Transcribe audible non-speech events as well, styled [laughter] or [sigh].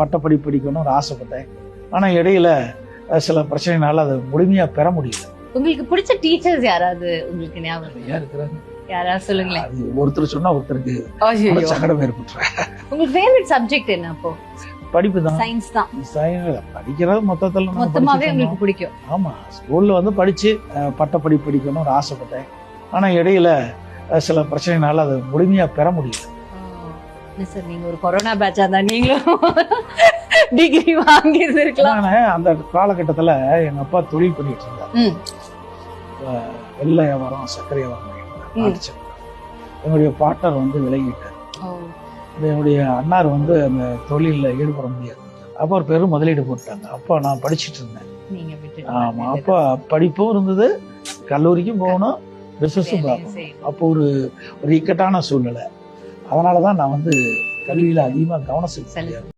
பட்டப்படி படிக்கணும்னு ஆசைப்பட்டேன். ஆனால் இடையில சில பிரச்சனைனால அதை முழுமையாக பெற முடியல. உங்களுக்கு பிடிச்ச டீச்சர்ஸ் யாராவது உங்களுக்கு ஞாபகம் இருக்கா? நிறையா இருக்கிறாங்க. யாராவது சொல்லுங்களேன். அது ஒருத்தர் சொன்னா ஒருத்தருக்கு. மன சங்கடம் ஏற்பட்டுறேன் உங்களுக்கு ஃபேவரட் சப்ஜெக்ட் என்ன அப்போ? படிப்பு தான். சயின்ஸ் தான். படிக்கிறது மொத்தத்தில் மொத்தமாவே உங்களுக்கு. பிடிக்கும். ஆமா ஸ்கூல்ல வந்து படிச்சு பட்டப்படி படிக்கணும்னு ஆசைப்பட்டேன். ஆனா இடையில சில பிரச்சனைனால அதை முழுமையா பெற முடியல. சார் நீங்க ஒரு கொரோனா பேட்சா தான் நீங்களும் [laughs] டிகிரி வாங்கி இருந்திருக்கலாம் நானு அந்த காலகட்டத்துல எங்க அப்பா தொழில் பண்ணிட்டு இருந்தார். வெள்ளை வியாபாரம் சர்க்கரை வியாபாரம். என்னுடைய பார்ட்னர் வந்து விலகிட்டார். என்னுடைய அண்ணார் வந்து அந்த தொழிலில் ஈடுபட முடியாது. அப்போ ஒரு பெரும் முதலீடு போட்டாங்க அப்போ நான் படிச்சிட்டு இருந்தேன். நீங்க விட்டு ஆமா அப்போ படிப்பும் இருந்தது கல்லூரிக்கும் போகணும் பிசினஸும் பார்க்கணும். அப்போ ஒரு ஒரு இக்கட்டான சூழ்நிலை. அதனால தான் நான் வந்து கல்வியில் அதிகமாக கவனம் செலுத்த